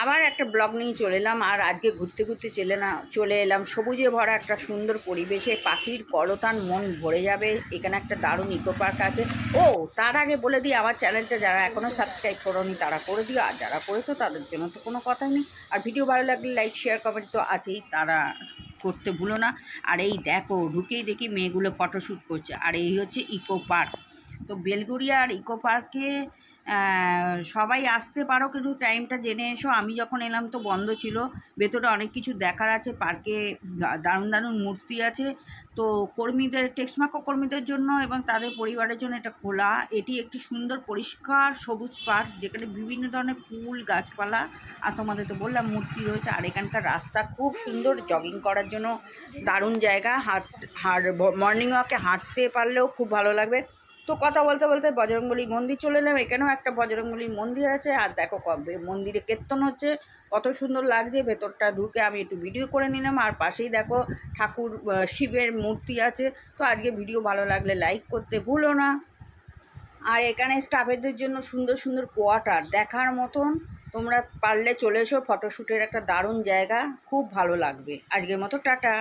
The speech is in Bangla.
আবার একটা ব্লগ নিয়ে চলে এলাম, আর আজকে ঘুরতে ঘুরতে চলে না, চলে এলাম। সবুজে ভরা একটা সুন্দর পরিবেশে, পাখির করতান মন ভরে যাবে। এখানে একটা দারুণ ইকো পার্ক আছে। ও, তার আগে বলে দিই, আমার চ্যানেলটা যারা এখনও সাবস্ক্রাইব করোনি, তারা করে দিও। আর যারা করেছ, তাদের জন্য তো কোনো কথাই নেই। আর ভিডিও ভালো লাগলে লাইক শেয়ার কমেন্ট তো আছেই, তারা করতে ভুলো না। আর এই দেখো, ঢুকেই দেখি মেয়েগুলো ফটোশ্যুট করছে। আর এই হচ্ছে ইকো পার্ক তো বেলগুড়িয়া আর ইকো পার্কে সবাই আসতে পারো, কিন্তু টাইমটা জেনে এসো। আমি যখন এলাম তো বন্ধ ছিল। ভেতরে অনেক কিছু দেখার আছে পার্কে দারুণ দারুণ মূর্তি আছে। তো কর্মীদের টেক্সমাকো কর্মীদের জন্য এবং তাদের পরিবারের জন্য এটা খোলা। এটি একটি সুন্দর, পরিষ্কার, সবুজ পার্ক যেখানে বিভিন্ন ধরনের ফুল, গাছপালা আর তোমাদের তো বললাম মূর্তি রয়েছে। আর এখানকার রাস্তা খুব সুন্দর জগিং করার জন্য দারুণ জায়গা। হাত হাট মর্নিং ওয়াকে হাঁটতে পারলেও খুব ভালো লাগবে। তো কথা বলতে বলতে বজরংবলী মন্দির চলে এলাম। এখানেও একটা বজরংবলী মন্দির আছে। আর দেখো মন্দিরে কীর্তন হচ্ছে। কত সুন্দর লাগছে। ভেতরটা ঢুকে আমি একটু ভিডিও করে নিলাম। আর পাশেই দেখো ঠাকুর শিবের মূর্তি আছে। তো আজকে ভিডিও ভালো লাগলে লাইক করতে ভুলো না। আর এখানে স্টাফেদের জন্য সুন্দর সুন্দর কোয়ার্টার দেখার মতন। তোমরা পারলে চলে এসো। ফটোশ্যুটের একটা দারুণ জায়গা। খুব ভালো লাগবে। আজকের মতো টাটা।